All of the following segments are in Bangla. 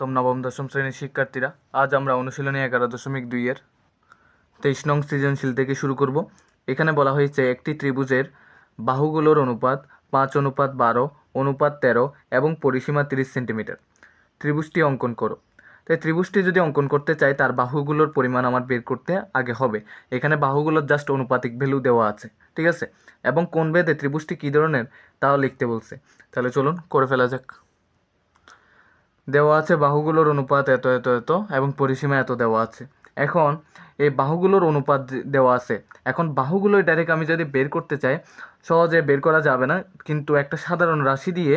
সুপ্রভাতম নবম, দশম শ্রেণির শিক্ষার্থীরা, আজ আমরা অনুশীলনী এগারো দশমিক দুইয়ের তেইশ নং সৃজনশীল থেকে শুরু করব। এখানে বলা হয়েছে একটি ত্রিভুজের বাহুগুলোর অনুপাত পাঁচ, অনুপাত বারো, অনুপাত তেরো এবং পরিসীমা তিরিশ সেন্টিমিটার। ত্রিভুজটি অঙ্কন করো। তাই ত্রিভুজটি যদি অঙ্কন করতে চাই, তার বাহুগুলোর পরিমাণ আমার বের করতে আগে হবে। এখানে বাহুগুলোর জাস্ট অনুপাতিক ভ্যালু দেওয়া আছে, ঠিক আছে? এবং কোন বেদে ত্রিভুজটি কী ধরনের, তাও লিখতে বলছে। তাহলে চলুন, করে ফেলা যাক। দেওয়া আছে বাহুগুলোর অনুপাত এত এত এত এবং পরিসীমা এত দেওয়া আছে। এখন এই বাহুগুলোর অনুপাত দেওয়া আছে। এখন বাহুগুলোই ডাইরেক্ট আমি যদি বের করতে চাই, সহজে বের করা যাবে না, কিন্তু একটা সাধারণ রাশি দিয়ে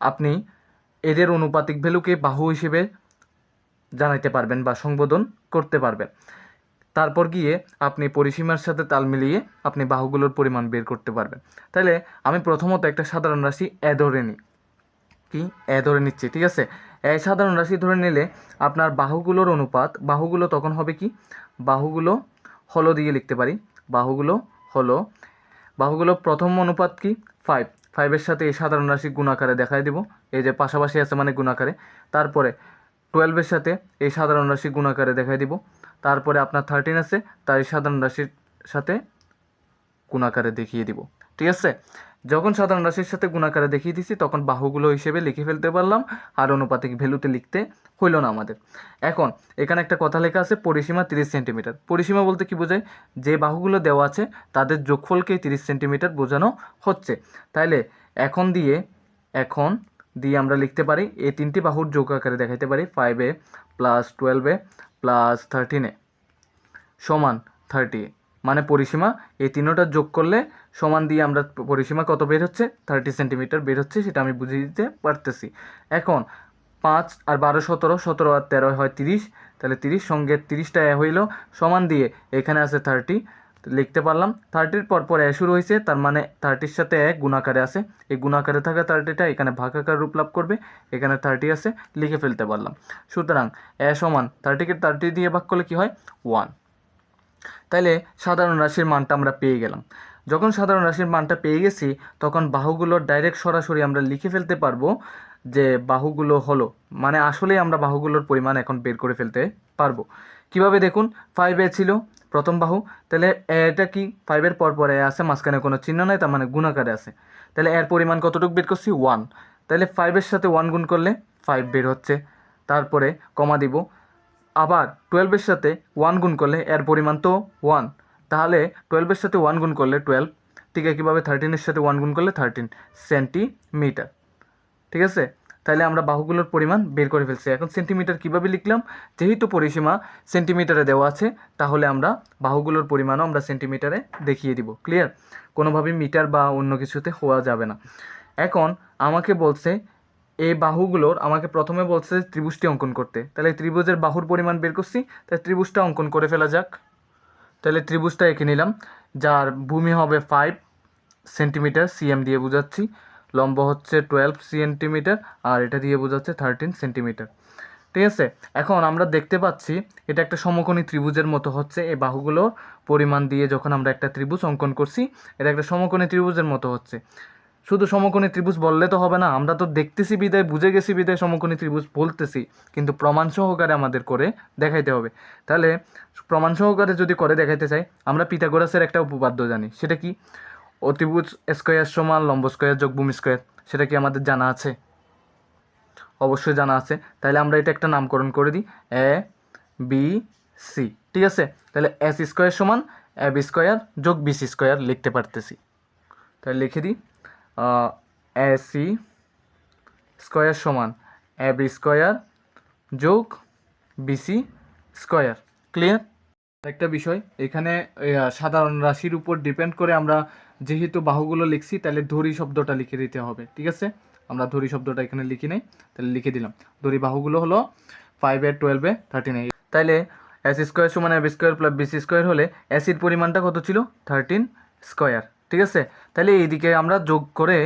আপনি এদের অনুপাতিক ভ্যালুকে বাহু হিসেবে জানাইতে পারবেন বা সংবোধন করতে পারবেন। তারপর গিয়ে আপনি পরিসীমার সাথে তাল মিলিয়ে আপনি বাহুগুলোর পরিমাণ বের করতে পারবেন। তাহলে আমি প্রথমত একটা সাধারণ রাশি এ ধরে নিই কি? এ ধরে নিচ্ছি ঠিক আছে? সাধারণ রাশি ধরে নিলে আপনার বাহুগুলোর অনুপাত, বাহুগুলো তখন হবে কি? বাহুগুলো হলো দিয়ে লিখতে পারি। বাহুগুলো হলো, বাহুগুলো প্রথম অনুপাত কি? ফাইভ ফাইভের সাথে এই সাধারণ রাশি গুণাকারে দেখাই দিব। এই যে পাশাপাশি আছে মানে গুণাকারে। তারপরে টুয়েলভের সাথে এই সাধারণ রাশি গুণাকারে দেখাই দিব। তারপরে আপনার থার্টিন আছে তার এই সাধারণ রাশির সাথে গুণাকারে দেখিয়ে দিব। ঠিক আছে? যখন সাধারণ রাশির সাথে গুণাকারে দেখিয়ে দিছি, তখন বাহুগুলো হিসেবে লিখে ফেলতে পারলাম আর অনুপাতিক ভ্যালুতে লিখতে হইল না আমাদের। এখন, এখানে একটা কথা লেখা আছে, পরিসীমা তিরিশ সেন্টিমিটার। পরিসীমা বলতে কি বোঝায়? যে বাহুগুলো দেওয়া আছে, তাদের যোগফলকে তিরিশ সেন্টিমিটার বোঝানো হচ্ছে। তাইলে এখন দিয়ে এখন দিয়ে আমরা লিখতে পারি, এই তিনটি বাহুর যোগ আকারে দেখাইতে পারি ফাইভে প্লাস টুয়েলভে প্লাস থার্টিনে সমান থার্টি মানে পরিসীমা, এই তিনোটা যোগ করলে সমান দিয়ে আমরা পরিসীমা কত বের হচ্ছে? থার্টি সেন্টিমিটার বের হচ্ছে, সেটা আমি বুঝিয়ে দিতে পারতেছি। এখন, পাঁচ আর বারো সতেরো সতেরো আর তেরো হয় তিরিশ, তাহলে তিরিশ সঙ্গে তিরিশটা এ হইল, সমান দিয়ে এখানে আছে থার্টি লিখতে পারলাম। থার্টির পর পর এ শুরু হয়েছে তার মানে থার্টির সাথে এক গুণাকারে আছে। এই গুণাকারে থাকা থার্টিটা এখানে ভাগাকার রূপ লাভ করবে, এখানে থার্টি আছে, লিখে ফেলতে পারলাম। সুতরাং এ সমান থার্টিকে থার্টি দিয়ে ভাগ করলে কি হয়? ওয়ান তাইলে সাধারণ রাশির মানটা আমরা পেয়ে গেলাম। যখন সাধারণ রাশির মানটা পেয়ে গেছি, তখন বাহুগুলোর ডাইরেক্ট সরাসরি আমরা লিখে ফেলতে পারব যে বাহুগুলো হলো। মানে আসলেই আমরা বাহুগুলোর পরিমাণ এখন বের করে ফেলতে পারব। কীভাবে দেখুন ফাইভ এ ছিল প্রথম বাহু, তাহলে এটা কি? ফাইভের পর পরে আছে, মাঝখানে কোনো চিহ্ন নাই, তার মানে গুণাকারে আছে। তাহলে এর পরিমাণ কতটুকু বের করছি? ওয়ান তাহলে ফাইভের সাথে ওয়ান গুণ করলে ফাইভ বের হচ্ছে। তারপরে কমা দিব। আবার টুয়েলভের সাথে ওয়ান গুণ করলে এর পরিমাণ তো ওয়ান তাহলে টুয়েলভের সাথে ওয়ান গুণ করলে টুয়েলভ ঠিক একইভাবে থার্টিনের সাথে ওয়ান গুণ করলে থার্টিন সেন্টিমিটার ঠিক আছে? তাহলে আমরা বাহুগুলোর পরিমাণ বের করে ফেলছি। এখন সেন্টিমিটার কীভাবে লিখলাম? যেহেতু পরিসীমা সেন্টিমিটারে দেওয়া আছে, তাহলে আমরা বাহুগুলোর পরিমাণও আমরা সেন্টিমিটারে দেখিয়ে দিব। ক্লিয়ার কোনোভাবেই মিটার বা অন্য কিছুতে হওয়া যাবে না। এখন আমাকে বলছে, এই বাহুগুলোর, আমাকে প্রথমে বলছে ত্রিভুজটি অঙ্কন করতে। তাহলে ত্রিভুজের বাহুর পরিমাণ বের করছি তাই ত্রিভুজটা অঙ্কন করে ফেলা যাক। তাহলে ত্রিভুজটা এঁকে নিলাম, যার ভূমি হবে ফাইভ সেন্টিমিটার সিএম দিয়ে বোঝাচ্ছি। লম্ব হচ্ছে টুয়েলভ সেন্টিমিটার আর এটা দিয়ে বোঝাচ্ছে থার্টিন সেন্টিমিটার ঠিক আছে? এখন আমরা দেখতে পাচ্ছি এটা একটা সমকোণী ত্রিভুজের মতো হচ্ছে, এই বাহুগুলোর পরিমাণ দিয়ে যখন আমরা একটা ত্রিভুজ অঙ্কন করছি, এটা একটা সমকোণী ত্রিভুজের মতো হচ্ছে। শুধু সমকোণী ত্রিভুজ বললে তো হবে না, আমরা তো দেখতেছি বিদায়, বুঝে গেছি বিদায় সমকোণী ত্রিভুজ বলতেছি, কিন্তু প্রমাণ সহকারে আমাদের করে দেখাইতে হবে। তাহলে প্রমাণ সহকারে যদি করে দেখাইতে চাই, আমরা পিথাগোরাসের একটা উপপাদ্য জানি, সেটা কি? অতিভুজ স্কোয়ার সমান লম্ব স্কোয়ার যোগ ভূমি স্কোয়ার, সেটা কি আমাদের জানা আছে? অবশ্যই জানা আছে। তাহলে আমরা এটা একটা নামকরণ করে দিই, এ, বি, সি, ঠিক আছে? তাহলে এস স্কোয়ার সমান এ বি স্কোয়ার যোগ বিসি স্কোয়ার লিখতে পারতেছি। তাহলে লিখে দিই এ সি স্কোয়ার সমান এ বি স্কোয়ার যোগ বিসি স্কোয়ার। ক্লিয়ার একটা বিষয়, এখানে সাধারণ রাশির উপর ডিপেন্ড করে আমরা যেহেতু বাহুগুলো লিখছি, তাহলে ধরি শব্দটা লিখে দিতে হবে, ঠিক আছে? আমরা ধরি শব্দটা এখানে লিখি নেই, তাহলে লিখে দিলাম। ধরি বাহুগুলো হলো ফাইভে টুয়েলভে থার্টিন এইট তাইলে এস স্কোয়ার সমান F square plus BC square হলে অ্যাসির পরিমাণটা কত ছিল? থার্টিন স্কোয়ার ঠিক আছে? তাহলে এইদিকে আমরা যোগ করে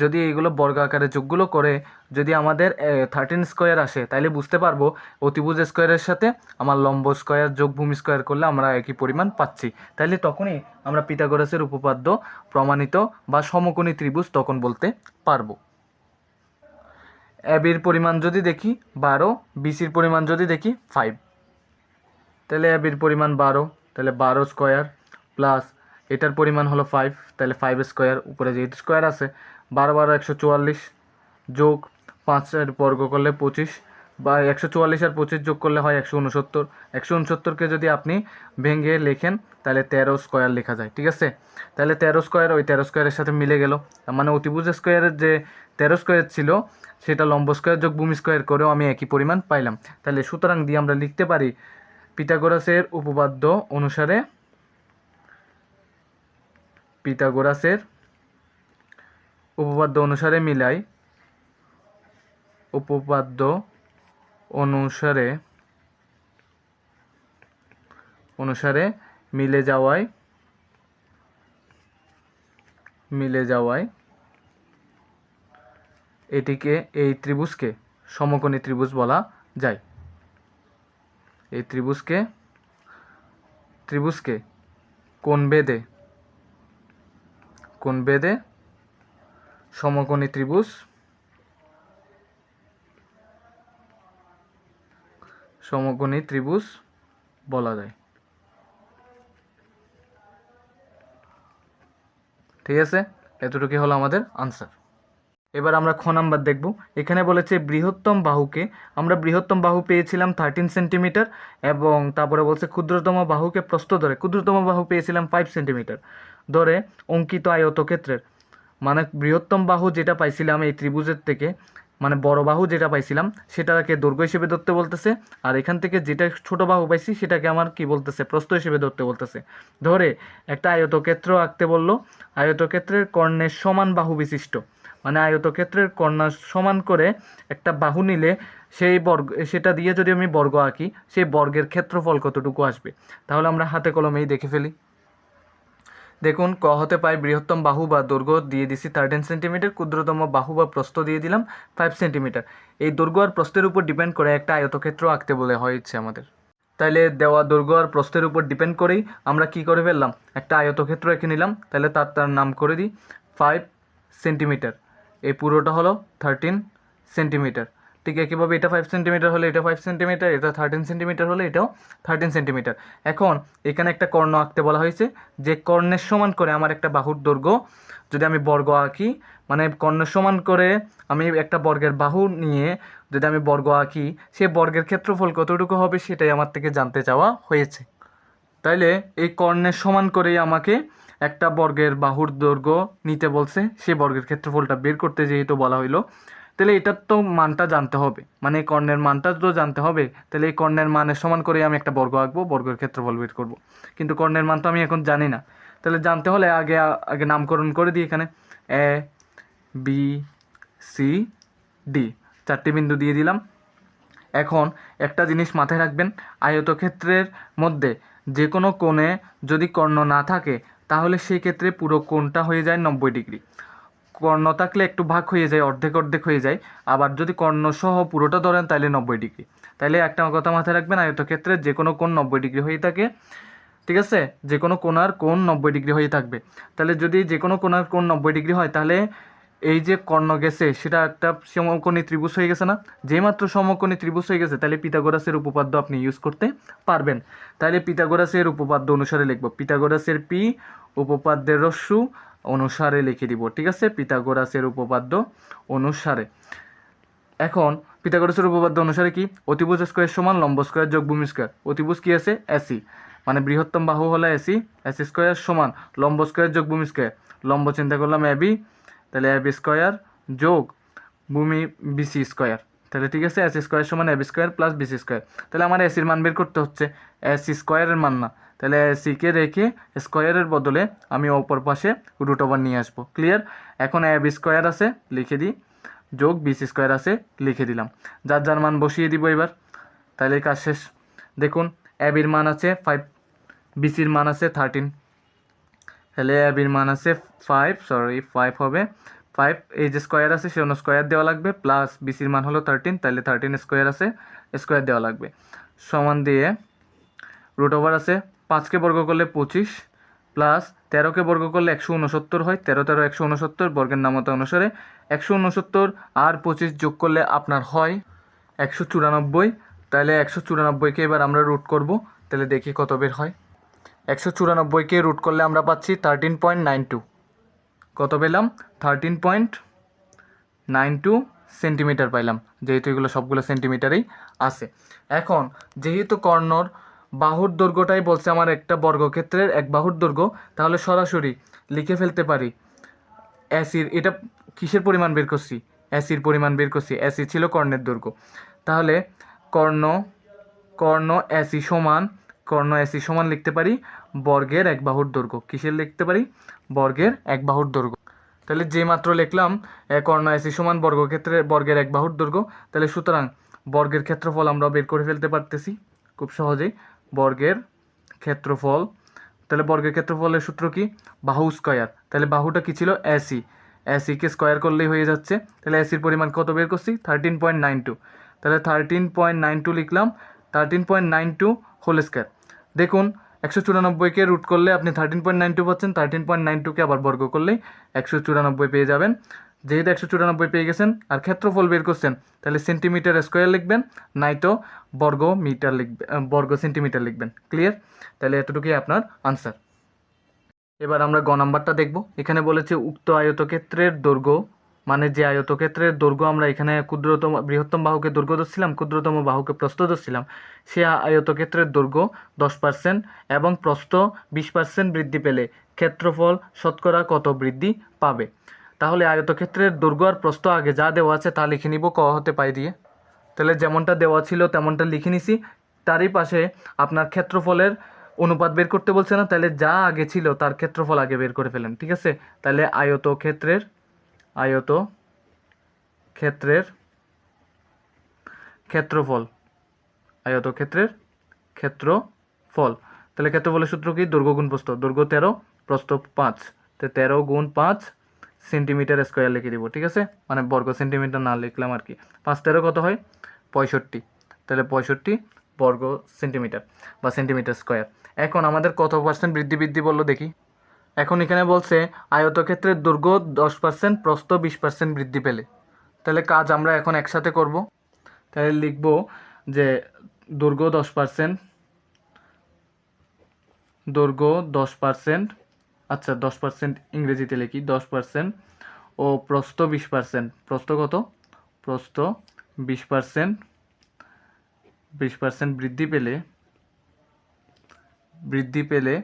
যদি এইগুলো বর্গ আকারে যোগগুলো করে যদি আমাদের থার্টিন স্কোয়ার আসে, তাহলে বুঝতে পারব অতিভুজ স্কোয়ারের সাথে আমার লম্ব স্কোয়ার যোগ ভূমি স্কোয়ার করলে আমরা একই পরিমাণ পাচ্ছি। তাহলে তখনই আমরা পিথাগোরাসের উপপাদ্য প্রমাণিত বা সমকোণী ত্রিভুজ তখন বলতে পারব। অ্যাবির পরিমাণ যদি দেখি, বারো। বিসির পরিমাণ যদি দেখি ফাইভ তাহলে অ্যাবির পরিমাণ বারো। তাহলে বারো স্কোয়ার প্লাস এটার পরিমাণ হলো ফাইভ তাহলে ফাইভ স্কোয়ার উপরে যেহেতু স্কোয়ার আছে, বারো বারো একশো চুয়াল্লিশ যোগ পাঁচের বর্গ করলে পঁচিশ, বা একশো চুয়াল্লিশ আর পঁচিশ যোগ করলে হয় একশো উনসত্তর। একশো উনসত্তরকে যদি আপনি ভেঙে লেখেন, তাহলে তেরো স্কোয়ার লেখা যায়, ঠিক আছে? তাহলে তেরো স্কোয়ার ওই তেরো স্কোয়ারের সাথে মিলে গেল। মানে অতিভুজ স্কোয়ারের যে তেরো স্কোয়ার ছিল, সেটা লম্ব স্কোয়ার যোগ ভূমি স্কোয়ার করেও আমি একই পরিমাণ পাইলাম। তাহলে সুতরাং দিয়ে আমরা লিখতে পারি, পিথাগোরাসের উপপাদ্য অনুসারে পিথাগোরাসের উপপাদ্য অনুসারে মিলাই, উপপাদ্য অনুসারে অনুসারে মিলে যাওয়ায় মিলে যাওয়ায় এটিকে এই ত্রিভুজকে সমকোণী ত্রিভুজ বলা যায়। এই ত্রিভুজকে ত্রিভুজকে কোন বেদে কোন বেদে? সমকোণী ত্রিভুজ। সমকোণী ত্রিভুজ বলা যায়। ঠিক আছে? এতটুকু হলো আমাদের আনসার এবার আমরা খ নাম্বার দেখব। এখানে বলেছে, বৃহত্তম বাহুকে আমরা বৃহত্তম বাহু পেয়েছিলাম থার্টিন সেন্টিমিটার এবং তারপরে বলছে ক্ষুদ্রতম বাহুকে প্রস্থ ধরে। ক্ষুদ্রতম বাহু পেয়েছিলাম ফাইভ সেন্টিমিটার ধরে অঙ্কিত আয়তক্ষেত্রের মানে বৃহত্তম বাহু যেটা পাইছিলাম এই ত্রিভুজের থেকে মানে বড় বাহু যেটা পাইছিলাম, সেটাকে দৈর্ঘ্য হিসেবে ধরতে বলতেছে। আর এখান থেকে যেটা ছোট বাহু পাইছি, সেটাকে আমার কি বলতেছে? প্রস্থ হিসেবে ধরতে বলতেছে। ধরে একটা আয়তক্ষেত্র আঁকতে বলল আয়তক্ষেত্রের কর্ণের সমান বাহু বিশিষ্ট। মানে আয়তক্ষেত্রের কর্ণা সমান করে একটা বাহু নিলে সেই বর্গ, সেটা দিয়ে যদি আমি বর্গ আঁকি, সেই বর্গের ক্ষেত্রফল কতটুকু আসবে? তাহলে আমরা হাতে কলমেই দেখে ফেলি। দেখুন, ক হতে পাই বৃহত্তম বাহু বা দৈর্ঘ্য দিয়ে দিছি থার্টিন সেন্টিমিটার ক্ষুদ্রতম বাহু বা প্রস্থ দিয়ে দিলাম ফাইভ সেন্টিমিটার এই দৈর্ঘ্য আর প্রস্থের উপর ডিপেন্ড করে একটা আয়তক্ষেত্র আঁকতে বলে হয়েছে আমাদের। তাইলে দেওয়া দৈর্ঘ্য আর প্রস্থের উপর ডিপেন্ড করেই আমরা কি করে ফেললাম? একটা আয়তক্ষেত্র এঁকে নিলাম তাহলে তার তার নাম করে দিই ফাইভ সেন্টিমিটার এই পুরোটা হলো থার্টিন সেন্টিমিটার ঠিক একইভাবে এটা ফাইভ সেন্টিমিটার হলে এটা ফাইভ সেন্টিমিটার এটা থার্টিন সেন্টিমিটার হলে এটাও থার্টিন সেন্টিমিটার এখন এখানে একটা কর্ণ আঁকতে বলা হয়েছে, যে কর্ণের সমান করে আমার একটা বাহুর দৈর্ঘ্য, যদি আমি বর্গ আঁকি মানে কর্ণের সমান করে আমি একটা বর্গের বাহু নিয়ে যদি আমি বর্গ আঁকি, সে বর্গের ক্ষেত্রফল কতটুকু হবে সেটাই আমার থেকে জানতে চাওয়া হয়েছে। তাইলে এই কর্ণের সমান করেই আমাকে একটা বর্গের বাহুর দৈর্ঘ্য নিতে বলছে সেই বর্গের ক্ষেত্রফলটা বের করতে যেহেতু বলা হইল তাহলে এটার তো মানটা জানতে হবে। মানে কর্ণের মানটা তো জানতে হবে, তাহলে এই কর্ণের মানের সমান করে আমি একটা বর্গ আঁকবো, বর্গের ক্ষেত্রফল বের করব। কিন্তু কর্ণের মান তো আমি এখন জানি না। তাহলে জানতে হলে আগে আগে নামকরণ করে দিই এখানে। A, B, C, D. চারটি বিন্দু দিয়ে দিলাম। এখন একটা জিনিস মাথায় রাখবেন, আয়তক্ষেত্রের মধ্যে যে কোনো কোণে যদি কর্ণ না থাকে, তাহলে সেই ক্ষেত্রে পুরো কোণটা হয়ে যায় নব্বই ডিগ্রি। কর্ণ থাকলে একটু ভাগ হয়ে যায়, অর্ধেক অর্ধেক হয়ে যায়। আবার যদি কর্ণ সহ পুরোটা ধরেন তাহলে নব্বই ডিগ্রি। তাহলে একটা কথা মাথায় রাখবেন, আয়তক্ষেত্রে যে কোনো কোণ নব্বই ডিগ্রি হয়ে থাকে, ঠিক আছে? যে কোনো কোণার কোণ নব্বই ডিগ্রি হয়ে থাকবে। তাহলে যদি যে কোনো কোণার কোণ নব্বই ডিগ্রি হয় তাহলে এই যে কর্ণ গেছে, সেটা একটা সমকোণী ত্রিভুজ হয়ে গেছে না? যেই মাত্র সমকোণী ত্রিভুজ হয়ে গেছে তাহলে পিথাগোরাসের উপপাদ্য আপনি ইউজ করতে পারবেন। তাহলে পিথাগোরাসের উপপাদ্য অনুসারে লিখব পিতাগোরাসের পি, উপপাদ্যের রস্যু অনুসারে লিখে দিব, ঠিক আছে? পিতাগোরাসের উপপাদ্য অনুসারে। এখন, পিথাগোরাসের উপপাদ্য অনুসারে কি? অতিভুজ স্কোয়ার সমান লম্ব স্কোয়ার যোগ ভূমি স্কোয়ার। অতিভুজ কি আছে? এসি মানে বৃহত্তম বাহু হলো এসি এসি স্কোয়ার সমান লম্ব স্কোয়ার যোগ ভূমি স্কোয়ার। লম্ব চিন্তা করলাম এবি তাহলে এবি স্কোয়ার যোগ ভূমি বিসি স্কোয়ার। তাহলে ঠিক আছে? এসি স্কোয়ার সমান AB square plus BC square. তাহলে আমার এসির মান বের করতে হচ্ছে। এসি স্কোয়ারের মান না। তাহলে সিকে রেখে স্কোয়ারের বদলে আমি অপর পাশে রুট ওভার নিয়ে আসব। ক্লিয়ার এখন এবি স্কোয়ার আছে, লিখে দিই। যোগ বিসি স্কোয়ার আছে, লিখে দিলাম। যার যার মান বসিয়ে দিব এবার। তাহলে কাজ শেষ। দেখুন অ্যাবির মান আছে ফাইভ বিসির মান আছে থার্টিন তাহলে অ্যাবির মান আছে ফাইভ সরি ফাইভ হবে। ফাইভ এই যে স্কোয়ার আছে, সে অন্য স্কোয়ার দেওয়া লাগবে। প্লাস বিসির মান হলো থার্টিন তাহলে থার্টিন স্কোয়ার আছে স্কোয়ার দেওয়া লাগবে। সমান দিয়ে রুট ওভার আছে পাঁচকে বর্গ করলে পঁচিশ প্লাস তেরোকে বর্গ করলে একশো উনসত্তর হয়। তেরো তেরো একশো উনসত্তর বর্গের নামতা অনুসারে একশো উনসত্তর আর পঁচিশ যোগ করলে আপনার হয় একশো চুরানব্বই। তাহলে একশো চুরানব্বইকে এবার আমরা রুট করব। তাহলে দেখি কত বের হয়। একশো চুরানব্বইকে রুট করলে আমরা পাচ্ছি থার্টিন পয়েন্ট নাইন টু কত পেলাম? Thirteen point nine two centimetre পাইলাম। যেহেতু এগুলো সবগুলো সেন্টিমিটারেই আছে। এখন যেহেতু কর্ণর বাহুর দৈর্ঘ্যটাই বলছে আমার একটা বর্গক্ষেত্রের এক বাহুর দৈর্ঘ্য, তাহলে সরাসরি লিখে ফেলতে পারি। অ্যাসির, এটা কিসের পরিমাণ বের করছি? অ্যাসির পরিমাণ বের করছি, অ্যাসি ছিল কর্ণের দৈর্ঘ্য। তাহলে কর্ণ কর্ণ অ্যাসি সমান, কর্ণ অ্যাসি সমান লিখতে পারি বর্গের এক বাহুর দৈর্ঘ্য। কিসের লিখতে পারি? বর্গের এক বাহুর দৈর্ঘ্য। তাহলে যে মাত্র লিখলাম কর্ণ অ্যাসি সমান বর্গক্ষেত্রের, বর্গের এক বাহুর দৈর্ঘ্য, তাহলে সুতরাং বর্গের ক্ষেত্রফল আমরা বের করে ফেলতে পারতেছি, খুব সহজেই। বর্গের ক্ষেত্রফল। তাহলে বর্গের ক্ষেত্রফলের সূত্র কি? বাহু স্কয়ার। তাহলে বাহুটা কি ছিল? অ্যাসি অ্যাসিকে স্কয়ার করলেই হয়ে যাচ্ছে। তাহলে অ্যাসির পরিমাণ কত বের করছি? থার্টিন পয়েন্ট নাইন টু তাহলে থার্টিন পয়েন্ট নাইন টু লিখলাম। Thirteen point nine two whole square দেখুন, একশো চুরানব্বইকে রুট করলে আপনি থার্টিন পয়েন্ট নাইন টু পাচ্ছেন। থার্টিন পয়েন্ট নাইন টুকে আবার বর্গ করলেই একশো চুরানব্বই পেয়ে যাবেন। যেহেতু একশো চুরানব্বই পেয়ে গেছেন আর ক্ষেত্রফল বের করছেন, তাহলে সেন্টিমিটার স্কোয়ার লিখবেন, নাইতো বর্গ মিটার লিখবেন বর্গ সেন্টিমিটার লিখবেন। ক্লিয়ার তাহলে এতটুকুই আপনার আনসার এবার আমরা গ নাম্বারটা দেখব। এখানে বলেছে উক্ত আয়তক্ষেত্রের দৈর্ঘ্য মানে যে আয়তক্ষেত্রের দৈর্ঘ্য আমরা এখানে ক্ষুদ্রতম, বৃহত্তম বাহুকে দৈর্ঘ্য ধরছিলাম, ক্ষুদ্রতম বাহুকে প্রস্থ ধরছিলাম, সে আয়তক্ষেত্রের দৈর্ঘ্য দশ পার্সেন্ট এবং প্রস্থ বিশ পার্সেন্ট বৃদ্ধি পেলে ক্ষেত্রফল শতকরা কত বৃদ্ধি পাবে? তাহলে আয়তক্ষেত্রের দৈর্ঘ্য আর প্রস্থ আগে যা দেওয়া আছে তা লিখে নিব, ক হতে পাই দিয়ে। তাহলে যেমনটা দেওয়া ছিল তেমনটা লিখে নিছি। তারই পাশে আপনার ক্ষেত্রফলের অনুপাত বের করতে বলছে না, তাহলে যা আগে ছিল তার ক্ষেত্রফল আগে বের করে ফেলেন, ঠিক আছে? তাহলে আয়ত ক্ষেত্রের আয়ত ক্ষেত্রের ক্ষেত্রফল আয়ত ক্ষেত্রের ক্ষেত্রফল। তাহলে ক্ষেত্রফলের সূত্র কি? দৈর্ঘ্য গুণ প্রস্থ তেরো, প্রস্থ পাঁচ। তো তেরো গুণ পাঁচ সেন্টিমিটার স্কোয়ার লিখে দিব, ঠিক আছে? মানে বর্গ সেন্টিমিটার না লিখলাম আর কি। পাঁচ তেরো কত হয়? পঁয়ষট্টি। তাহলে পঁয়ষট্টি বর্গ সেন্টিমিটার বা সেন্টিমিটার স্কোয়ার। এখন আমাদের কত পার্সেন্ট বৃদ্ধি বৃদ্ধি বলল দেখি? এখন এখানে বলছে আয়তক্ষেত্রের দৈর্ঘ্য দশ পার্সেন্ট প্রস্থ বিশ পার্সেন্ট বৃদ্ধি পেলে। তাহলে কাজ আমরা এখন একসাথে করব। তাহলে লিখব যে দৈর্ঘ্য দশ পার্সেন্ট দৈর্ঘ্য দশ পার্সেন্ট আচ্ছা দশ পার্সেন্ট ইংরেজিতে লিখি, দশ পার্সেন্ট ও প্রস্থ বিশ পার্সেন্ট প্রস্থ কত? প্রস্থ বিশ পার্সেন্ট বিশ পার্সেন্ট বৃদ্ধি পেলে বৃদ্ধি পেলে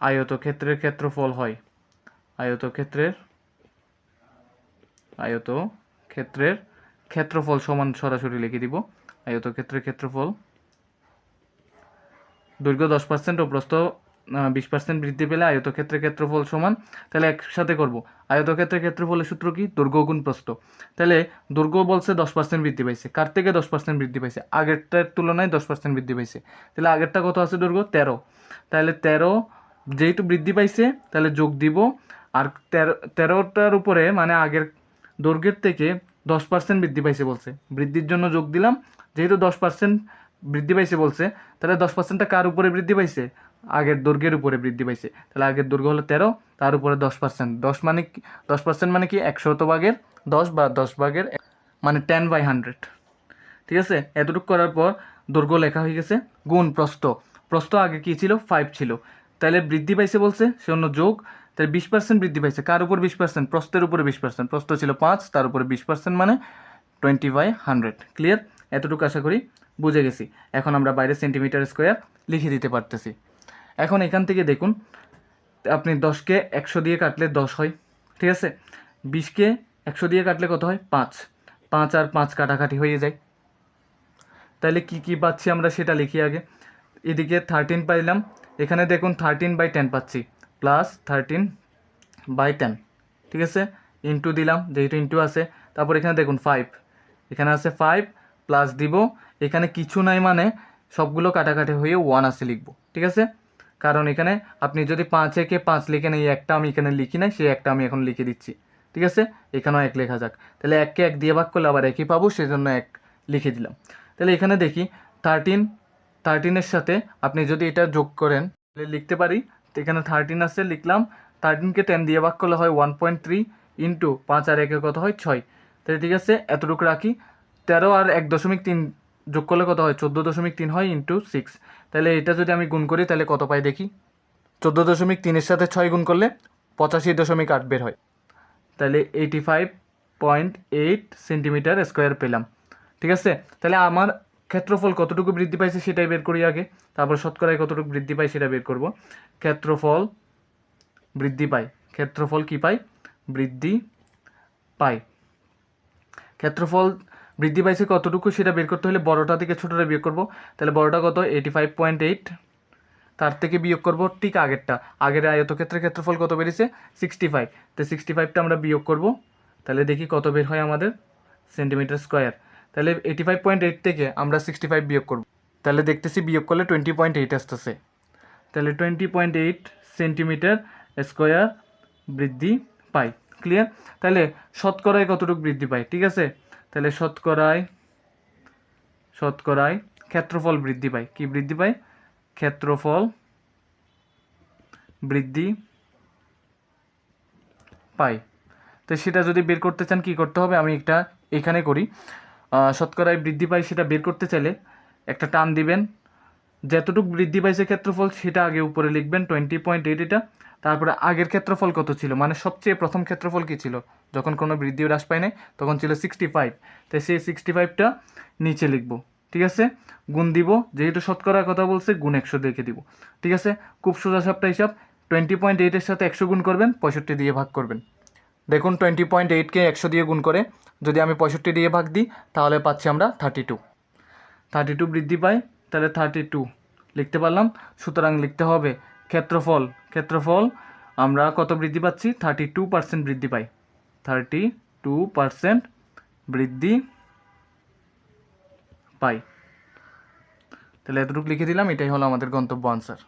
আয়তক্ষেত্রের ক্ষেত্রফল হয়। আয়তক্ষেত্রের আয়ত ক্ষেত্রের ক্ষেত্রফল সমান সরাসরি লিখে দিব। আয়তক্ষেত্রের ক্ষেত্রফল, দৈর্ঘ্য দশ পার্সেন্ট ও প্রস্থ বিশ পার্সেন্ট বৃদ্ধি পেলে আয়তক্ষেত্রের ক্ষেত্রফল সমান, তাহলে একসাথে করব। আয়তক্ষেত্রের ক্ষেত্রফলের সূত্র কি? দৈর্ঘ্য গুণ তাহলে দৈর্ঘ্য বলছে দশ পার্সেন্ট বৃদ্ধি পাইছে। কার থেকে দশ পার্সেন্ট বৃদ্ধি পাইছে? আগেরটার তুলনায় দশ পার্সেন্ট বৃদ্ধি পাইছে। তাহলে আগেরটা কত আছে দৈর্ঘ্য তেরো। তাহলে তেরো যেহেতু বৃদ্ধি পাইছে, তাহলে যোগ দিব। আর তেরো, তেরোটার উপরে মানে আগের দৈর্ঘ্যের থেকে দশ পার্সেন্ট বৃদ্ধি পাইছে বলছে। বৃদ্ধির জন্য যোগ দিলাম। যেহেতু দশ পার্সেন্ট বৃদ্ধি পাইছে বলছে, তাহলে দশ পার্সেন্টটা কার উপরে বৃদ্ধি পাইছে? আগের দৈর্ঘ্যের উপরে বৃদ্ধি পাইছে। তাহলে আগের দৈর্ঘ্য হলো তেরো, তার উপরে দশ পার্সেন্ট দশ মানে দশ পার্সেন্ট মানে কি একশত ভাগের দশ বা দশ ভাগের এক- মানে টেন বাই হান্ড্রেড ঠিক আছে? এতটুকু করার পর দৈর্ঘ্য লেখা হয়ে গেছে গুণ প্রস্থ। প্রস্থ আগে কি ছিল? ফাইভ ছিল। তাহলে বৃদ্ধি পাইছে বলছে সে অন্য যোগ, তাহলে বিশ পার্সেন্ট বৃদ্ধি পাইছে। কার উপর বিশ পার্সেন্ট প্রস্থের উপরে বিশ পার্সেন্ট প্রস্থ ছিল পাঁচ, তার উপরে বিশ পার্সেন্ট মানে টোয়েন্টি বাই হান্ড্রেড ক্লিয়ার এতটুকু আশা করি বুঝে গেছি। এখন আমরা বাইরে সেন্টিমিটার স্কোয়ার লিখে দিতে পারতেছি। এখন এখান থেকে দেখুন, আপনি দশকে একশো দিয়ে কাটলে দশ হয়, ঠিক আছে? বিশকে একশো দিয়ে কাটলে কত হয়? পাঁচ। পাঁচ আর পাঁচ কাটাকাটি হয়ে যায়। তাহলে কি কি পাচ্ছি আমরা সেটা লিখি আগে। এদিকে থার্টিন পাইলাম, এখানে দেখুন থার্টিন বাই টেন পাচ্ছি প্লাস থার্টিন বাই টেন ঠিক আছে? ইন্টু দিলাম, যেহেতু ইন্টু আছে, তারপর এখানে দেখুন ফাইভ এখানে আছে ফাইভ প্লাস দিব, এখানে কিছু নাই মানে সবগুলো কাটাকাটি হয়ে ওয়ান আছে লিখব, ঠিক আছে? কারণ এখানে আপনি যদি পাঁচ একে পাঁচ লিখেন, এই একটা আমি এখানে লিখি নাই, সেই একটা আমি এখন লিখে দিচ্ছি। ঠিক আছে? এখানেও এক লেখা যাক। তাহলে এককে এক দিয়ে ভাগ করলে আবার একই পাবো, সেজন্য এক লিখে দিলাম। তাহলে এখানে দেখি থার্টিন থার্টিনের সাথে আপনি যদি এটা যোগ করেন, তাহলে লিখতে পারি, তো এখানে থার্টিন আছে, লিখলাম। থার্টিনকে টেন দিয়ে ভাগ করলে হয় ওয়ান পয়েন্ট থ্রি ইন্টু পাঁচ আর একে কত হয়? ছয়। তাহলে ঠিক আছে, এতটুকু রাখি। তেরো আর এক দশমিক তিন যোগ করলে কত হয়? চোদ্দ দশমিক তিন হয় ইন্টু সিক্স তাহলে এটা যদি আমি গুণ করি, তাহলে কত পাই দেখি? চোদ্দ দশমিক তিনের সাথে ছয় গুণ করলে পঁচাশি দশমিক আট বের হয়। তাহলে eighty five point eight centimetre square পেলাম। ঠিক আছে? তাহলে আমার ক্ষেত্রফল কতটুকু বৃদ্ধি পাইছে সেটাই বের করি আগে। তারপর শতকরায় কতটুকু বৃদ্ধি পাই সেটা বের করব। ক্ষেত্রফল বৃদ্ধি পায় ক্ষেত্রফল কি পাই? বৃদ্ধি পায় ক্ষেত্রফল বৃদ্ধি পাইছে কতটুকু সেটা বের করতে হলে বড়টা থেকে ছোটোটা বিয়োগ করব। তাহলে বড়টা কত? এইটি ফাইভ পয়েন্ট এইট তার থেকে বিয়োগ করব ঠিক আগেরটা। আগের আয়তক্ষেত্রের ক্ষেত্রফল কত বেরিয়েছে? সিক্সটি ফাইভ তো সিক্সটি ফাইভটা আমরা বিয়োগ করব। তাহলে দেখি কত বের হয় আমাদের? সেন্টিমিটার স্কোয়ার তাহলে এইটি ফাইভ পয়েন্ট এইট থেকে আমরা সিক্সটি ফাইভ বিয়োগ করব। তাহলে দেখতেছি বিয়োগ করলে টোয়েন্টি পয়েন্ট এইট আসতেছে। তাহলে twenty point eight centimetre square বৃদ্ধি পাই। ক্লিয়ার তাহলে শতকরায় কতটুকু বৃদ্ধি পায় ঠিক আছে? তাহলে শতকরায় শতকরায় ক্ষেত্রফল বৃদ্ধি পায়। কি বৃদ্ধি পায়? ক্ষেত্রফল বৃদ্ধি পায়। তো সেটা যদি বের করতে চান, কি করতে হবে? আমি এটা এখানে করি। শতকরায় বৃদ্ধি পায় সেটা বের করতে চাইলে একটা টান দিবেন। যতটুকু বৃদ্ধি পাইছে ক্ষেত্রফল, সেটা আগে উপরে লিখবেন, টোয়েন্টি পয়েন্ট এইট এটা। তারপরে আগের ক্ষেত্রফল কত ছিল? মানে সবচেয়ে প্রথম ক্ষেত্রফল কী ছিল? যখন কোনো বৃদ্ধি হ্রাস পায় নাই, তখন ছিল সিক্সটি ফাইভ তাই সেই সিক্সটি ফাইভটা নিচে লিখব, ঠিক আছে? গুণ দিব, যেহেতু শতকরার কথা বলছে, গুণ একশো দেখে দিব, ঠিক আছে? খুব সোজা সাপটা হিসাব টোয়েন্টি পয়েন্ট এইটের সাথে একশো গুণ করবেন, পঁয়ষট্টি দিয়ে ভাগ করবেন। দেখুন টোয়েন্টি পয়েন্ট এইটকে একশো দিয়ে গুণ করে, যদি আমি পঁয়ষট্টি দিয়ে ভাগ দিই, তাহলে পাচ্ছি আমরা থার্টি টু থার্টি টু বৃদ্ধি পাই তাহলে থার্টি টু লিখতে পারলাম, সুতরাং লিখতে হবে ক্ষেত্রফল ক্ষেত্রফল, আমরা কত বৃদ্ধি পাচ্ছি? থার্টি টু পার্সেন্ট বৃদ্ধি পাই। থার্টি টু পার্সেন্ট বৃদ্ধি পাই। তাহলে এতটুকু লিখে দিলাম, এটাই হলো আমাদের গন্তব্য আনসার